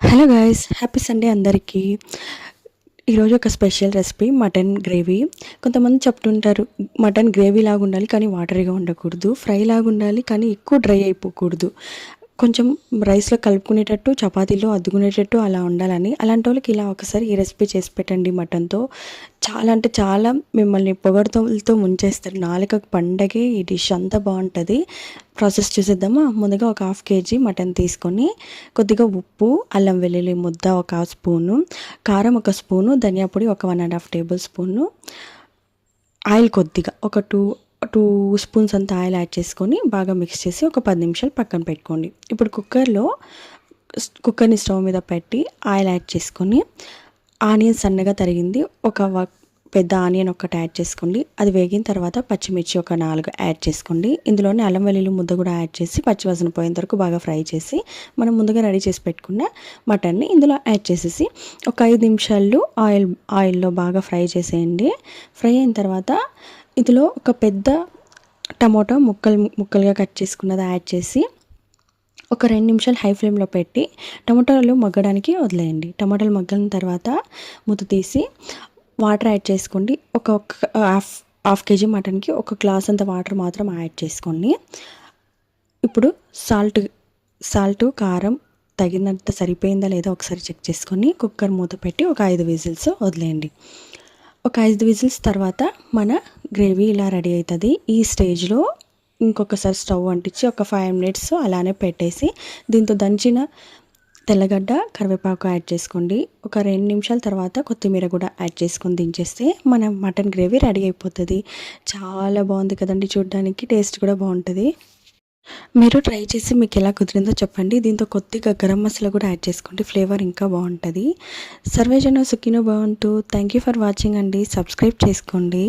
Hello guys happy Sunday అందరికీ. ఈరోజు ఒక స్పెషల్ రెసిపీ మటన్ గ్రేవీ. కొంతమంది చెప్తుంటారు మటన్ గ్రేవీ లాగా ఉండాలి కానీ వాటరీగా ఉండకూడదు. ఫ్రై లాగా ఉండాలి కానీ ఎక్కువ డ్రై అయిపోకూడదు. కొంచెం రైస్లో కలుపుకునేటట్టు చపాతీలో అద్దుకునేటట్టు అలా ఉండాలని. అలాంటి వాళ్ళకి ఇలా ఒకసారి ఈ రెసిపీ చేసి పెట్టండి మటన్తో. చాలా అంటే చాలా మిమ్మల్ని పొగడుతోలతో ముంచేస్తారు. నాలుక పండగే ఈ డిష్ అంతా బాగుంటుంది. ప్రాసెస్ చూసేద్దామా? ముందుగా ఒక హాఫ్ కేజీ మటన్ తీసుకొని కొద్దిగా ఉప్పు అల్లం వెల్లుల్లి ముద్ద ఒక స్పూను కారం ఒక స్పూను ధనియా పొడి ఒక one and half tablespoon oil కొద్దిగా ఒక టూ టూ స్పూన్స్ అంత ఆయిల్ యాడ్ చేసుకొని బాగా మిక్స్ చేసి ఒక పది నిమిషాలు పక్కన పెట్టుకోండి. ఇప్పుడు కుక్కర్లో కుక్కర్ని స్టవ్ మీద పెట్టి ఆయిల్ యాడ్ చేసుకొని ఆనియన్ సన్నగా తరిగింది. ఒక పెద్ద ఆనియన్ ఒకటి యాడ్ చేసుకోండి. అది వేగిన తర్వాత పచ్చిమిర్చి ఒక నాలుగు యాడ్ చేసుకోండి. ఇందులోనే అల్లం వెల్లుల్లి ముద్ద కూడా యాడ్ చేసి పచ్చివాసన పోయేంత వరకు బాగా ఫ్రై చేసి మనం ముందుగా రెడీ చేసి పెట్టుకున్న మటన్ని ఇందులో యాడ్ చేసేసి ఒక ఐదు నిమిషాలు ఆయిల్ ఆయిల్లో బాగా ఫ్రై చేసేయండి. ఫ్రై అయిన తర్వాత ఇందులో ఒక పెద్ద టమాటో ముక్కలు ముక్కలుగా కట్ చేసుకున్నది యాడ్ చేసి ఒక రెండు నిమిషాలు హై ఫ్లేమ్లో పెట్టి టమాటాలు మగ్గడానికి వదిలేయండి. టమాటాలు మగ్గిన తర్వాత మూత తీసి వాటర్ యాడ్ చేసుకోండి. ఒక ఒక హాఫ్ హాఫ్ కేజీ మటన్కి ఒక గ్లాస్ అంత వాటర్ మాత్రం యాడ్ చేసుకోండి. ఇప్పుడు సాల్ట్ సాల్ట్ కారం తగినంత సరిపోయిందా లేదా ఒకసారి చెక్ చేసుకొని కుక్కర్ మూత పెట్టి ఒక ఐదు విజిల్స్ వదిలేయండి. ఒక ఐదు విజిల్స్ తర్వాత మన గ్రేవీ ఇలా రెడీ అవుతుంది. ఈ స్టేజ్లో ఇంకొకసారి స్టవ్ అంటించి ఒక ఫైవ్ మినిట్స్ అలానే పెట్టేసి దీంతో దంచిన తెల్లగడ్డ కరివేపాకు యాడ్ చేసుకోండి. ఒక రెండు నిమిషాల తర్వాత కొత్తిమీర కూడా యాడ్ చేసుకొని దించేస్తే మన మటన్ గ్రేవీ రెడీ అయిపోతుంది. చాలా బాగుంది కదండి చూడడానికి టేస్ట్ కూడా బాగుంటుంది. మీరు ట్రై చేసి మీకు ఎలా కుదిరిందో చెప్పండి. దీంతో కొద్దిగా గరం మసాలా కూడా యాడ్ చేసుకోండి. ఫ్లేవర్ ఇంకా బాగుంటుంది. సర్వేజన సుఖినో బాగుంటూ థ్యాంక్ యూ ఫర్ వాచింగ్ అండి. సబ్స్క్రైబ్ చేసుకోండి.